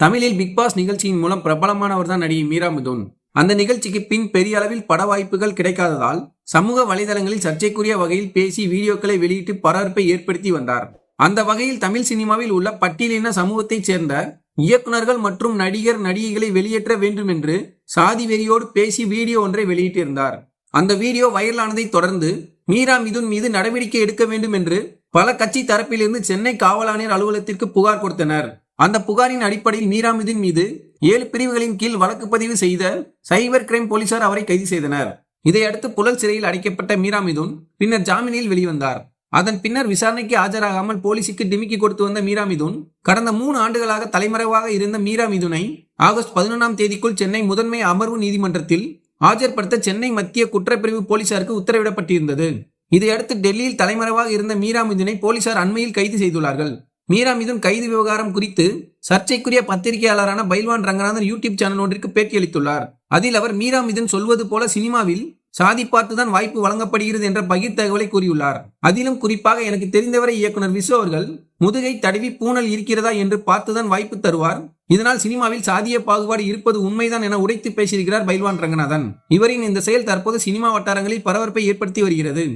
தமிழில் big pass நிகழ்ச்சியின் மூலம் பிரபலமானவர் தான் நடிகை மீரா மிதுன். அந்த நிகழ்ச்சிக்கு பின் பெரிய அளவில் பட வாய்ப்புகள் கிடைக்காததால் சமூக வலைதளங்களில் சர்ச்சைக்குரிய வகையில் பேசி வீடியோக்களை வெளியிட்டு பரபரப்பை ஏற்படுத்தி வந்தார். அந்த வகையில் தமிழ் சினிமாவில் உள்ள பட்டியலின சமூகத்தைச் சேர்ந்த இயக்குனர்கள் மற்றும் நடிகர் நடிகைகளை வெளியேற்ற வேண்டும் என்று சாதி வெறியோடு பேசி வீடியோ ஒன்றை வெளியிட்டிருந்தார். அந்த வீடியோ வைரலானதை தொடர்ந்து மீரா மிதுன் மீது நடவடிக்கை எடுக்க வேண்டும் என்று பல கட்சி தரப்பிலிருந்து சென்னை காவல் ஆணையர் அலுவலகத்திற்கு புகார் கொடுத்தனர். அந்த புகாரின் அடிப்படையில் மீராமிதின் மீது ஏழு பிரிவுகளின் கீழ் வழக்கு பதிவு செய்த சைபர் கிரைம் போலீசார் அவரை கைது செய்தனர். இதையடுத்து புழல் சிறையில் அடைக்கப்பட்ட மீராமிதுன் பின்னர் ஜாமீனில் வெளிவந்தார். அதன் பின்னர் விசாரணைக்கு ஆஜராகாமல் போலீசுக்கு டிமிக்கி கொடுத்து வந்த மீராமிதுன் கடந்த மூணு ஆண்டுகளாக தலைமறைவாக இருந்த மீராமிதுனை ஆகஸ்ட் பதினொன்றாம் தேதிக்குள் சென்னை முதன்மை அமர்வு நீதிமன்றத்தில் ஆஜர்படுத்த சென்னை மத்திய குற்றப்பிரிவு போலீசாருக்கு உத்தரவிடப்பட்டிருந்தது. இதையடுத்து டெல்லியில் தலைமறைவாக இருந்த மீராமிதுனை போலீசார் அண்மையில் கைது செய்துள்ளார்கள். மீரா மிதுன் கைது விவகாரம் குறித்து சர்ச்சைக்குரிய பத்திரிகையாளரான பைல்வான் ரங்கநாதன் யூடியூப் சேனல் ஒன்றிற்கு பேட்டியளித்துள்ளார் அதில் அவர் மீரா மிதுன் சொல்வது போல சினிமாவில் சாதி பார்த்துதான் வாய்ப்பு வழங்கப்படுகிறது என்ற பகிர் தகவலை கூறியுள்ளார். அதிலும் குறிப்பாக எனக்கு தெரிந்தவரை இயக்குனர் விசு அவர்கள் முதுகை தடவி பூனல் இருக்கிறதா என்று பார்த்துதான் வாய்ப்பு தருவார். இதனால் சினிமாவில் சாதிய பாகுபாடு இருப்பது உண்மைதான் என உடைத்து பேசியிருக்கிறார் பைல்வான் ரங்கநாதன். இவரின் இந்த செயல் தற்போது சினிமா வட்டாரங்களில் பரபரப்பை ஏற்படுத்தி வருகிறது.